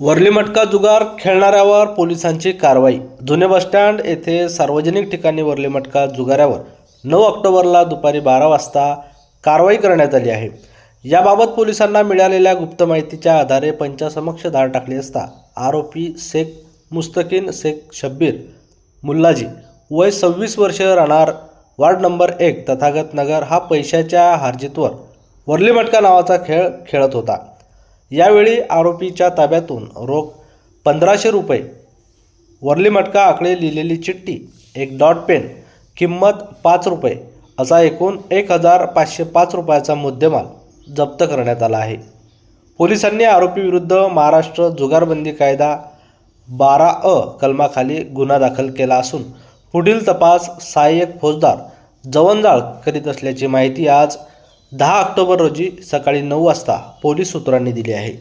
वरली मटका जुगार खेळणाऱ्यावर पोलिसांची कारवाई. जुने बसस्टँड येथे सार्वजनिक ठिकाणी वरली मटका जुगाऱ्यावर नऊ ऑक्टोबरला दुपारी बारा वाजता कारवाई करण्यात आली आहे. याबाबत पोलिसांना मिळालेल्या गुप्त माहितीच्या आधारे पंचासमक्ष धाड टाकली असता आरोपी शेख मुस्तकीन शेख शब्बीर मुल्लाजी वय सव्वीस वर्ष राहणार वार्ड नंबर एक तथागत नगर हा पैशाच्या हार्जितवर वरली मटका नावाचा खेळ खेळत होता. यावेळी आरोपीच्या ताब्यातून रोख पंधराशे रुपये वरली मटका आकडे लिहिलेली चिठ्ठी एक डॉट पेन किंमत पाच रुपये असा एकूण एक हजार पाचशे पाच रुपयाचा मुद्देमाल जप्त करण्यात आला आहे. पोलिसांनी आरोपीविरुद्ध महाराष्ट्र जुगारबंदी कायदा बारा अ कलमाखाली गुन्हा दाखल केला असून पुढील तपास सहाय्यक फौजदार जवंजाळ करीत असल्याची माहिती आज दहा ऑक्टोबर रोजी सकाळी नऊ वाजता पोलीस सूत्रांनी दिली आहे.